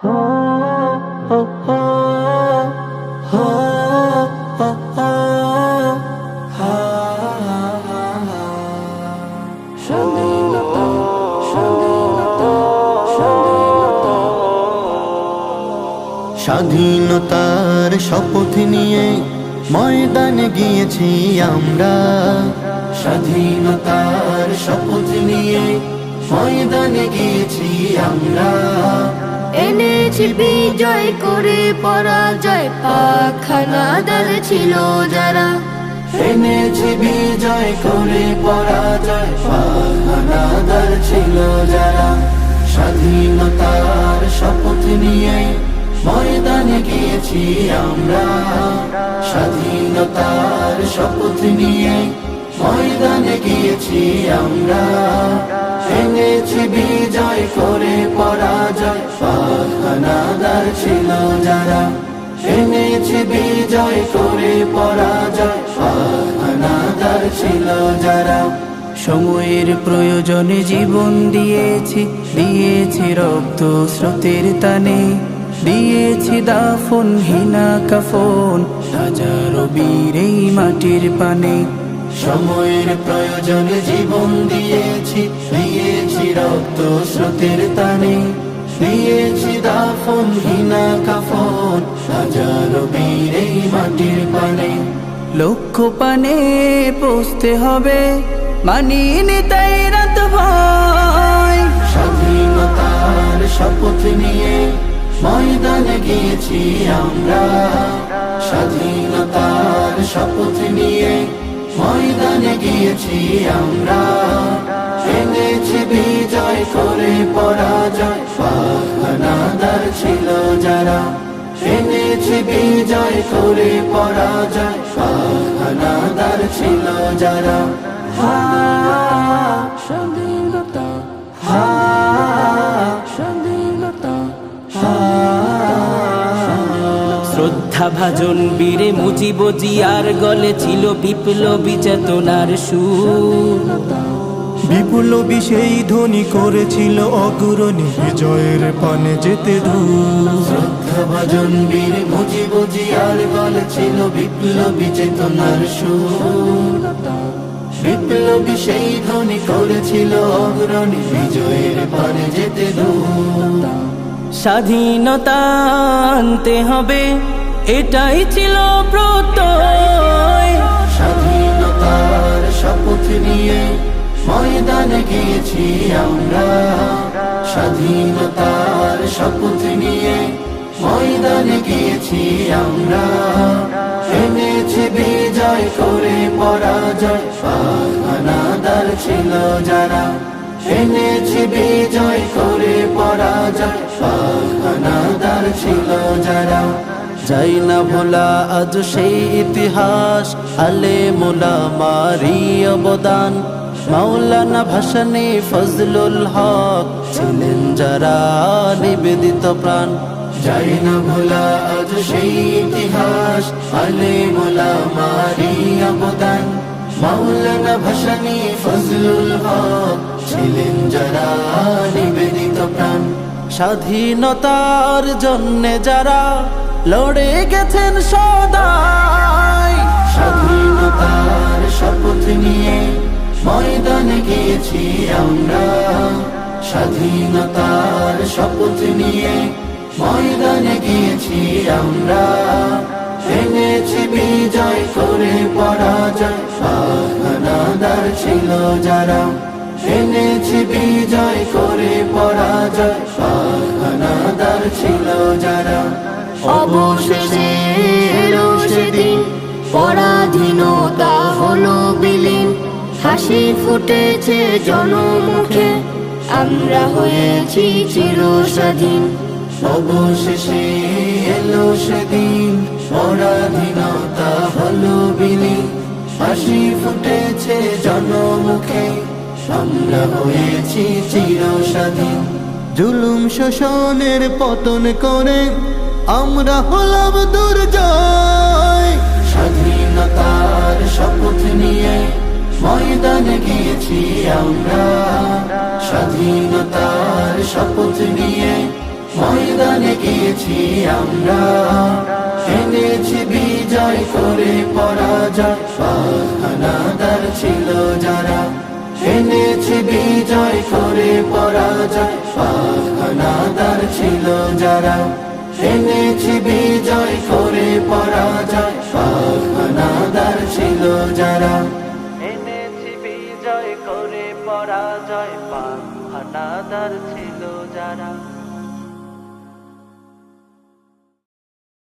স্বাধীনতা স্বাধীনতা স্বাধীনতা স্বাধীনতার শপথ নিয়ে ময়দানে গিয়েছি আমরা। স্বাধীনতার শপথ নিয়ে ময়দানে গিয়েছি আমরা। এনেছি বিজয় করে পরাজয় পাখানাদার ছিল যারা। এনেছি বিজয় করে পরাজয় পাহানাদার ছিল যারা। স্বাধীনতার শপথ নিয়ে ময়দানে গিয়েছি আমরা। স্বাধীনতার শপথ নিয়ে ময়দানে গিয়েছি আমরা। এনেছি বিজয় করে পরাজয়। পাহানাদার ছিল যারা। এনেছি বিজয় করে পরাজয়। পাহানাদার ছিল যারা। সময়ের প্রয়োজনে জীবন দিয়েছি। দিয়েছি রক্ত স্রোতের টানে। দিয়েছি দাফন, হিনা কাফন। হাজারো বীর এই মাটির পানে। সময়ের প্রয়োজনে জীবন দিয়েছি। দিয়েছি রক্ত স্রোতের তানে দিয়েছি দাফন, হিনা কাফন। হাজারো বীর মাটির পানে। লক্ষ্য পানে পৌঁছতে হবে। মানিনি তাই রাত ভয় স্বাধীনতার শপথ নিয়ে ময়দানে গিয়েছি আমরা। স্বাধীনতার শপথ নিয়ে ময়দানে গিয়েছি আমরা। এনেছি বিজয় করে পরাজয়। ছিল যারা। এনেছি বিজয় করে পরাজয়। ছিল যারা। শ্রদ্ধা ভাজন বীরে মুজিব জিয়ার গলে ছিল বিপ্লবী চেতনার সুর। বিপ্লবী সেই ধ্বনি করেছিল অগ্রণী বিজয়ের পানে যেতে দূর। শ্রদ্ধা ভজন বীর মুজিব জিয়ার গলে ছিল বিপ্লবী চেতনার সুর। বিপ্লবী সেই ধ্বনি করেছিল অগ্রণী বিজয়ের পানে যেতে দূর। স্বাধীনতা আনতে হবে, এটাই ছিল প্রত্যয়। স্বাধীনতার শপথ নিয়ে ময়দানে গিয়েছি আমরা। স্বাধীনতার শপথ নিয়ে ময়দানে গিয়েছি আমরা। এনেছি বিজয় করে পরাজয় ছিল যারা। এনেছি বিজয় করে পরাজয়। পাখানাদার ছিল যারা। যাই না ভোলা, আজ সেই ইতিহাস। আলে মোলা মারি অবদান। মাওলানা ভাসানী ফজলুল হক ছিলেন যারা নিবেদিত প্রাণ। যাই না ভোলা, আজ সেই ইতিহাস। আলে মোলা মারি অবদান। মাওলানা ভাসানী ফজলুল হক ছিলেন যারা নিবেদিত প্রাণ। স্বাধীনতার জন্যে যারা লড়ে গেছেন সদাই। স্বাধীনতার শপথ নিয়ে ময়দানে গিয়েছি আমরা। স্বাধীনতার শপথ নিয়ে ময়দানে গিয়েছি আমরা। এনেছি বিজয়, করে পরাজয়। পাখানাদার ছিল যারা। এনেছি বিজয়, করে পরাজয়। পাখানাদার ছিল যারা। অবশেষে এলো সেদিন, পরাধীনতা হলো বিলীন। হাসি ফুটেছে জনমুখে, আমরা হয়েছি চিরস্বাধীন। অবশেষে এলো সেদিন, পরাধীনতা হলো বিলীন হাসি ফুটেছে জনমুখে, আমরা হয়েছি চিরস্বাধীন। জুলুম শোষণের পতন করে, আমরা হলাম দুর্জয়। স্বাধীনতার শপথ নিয়ে ময়দানে গিয়েছি আমরা। স্বাধীনতার শপথ নিয়ে ময়দানে গিয়েছি আমরা। এনেছি বিজয় করে পরাজয়। ছিল যারা। এনেছি বিজয় করে পরাজয়। বাহানাদার ছিল যারা। এনেছি বিজয় করে পরাজয়। বাহানাদার ছিল যারা। এনেছি বিজয় করে পরাজয়। হানাদার ছিল যারা।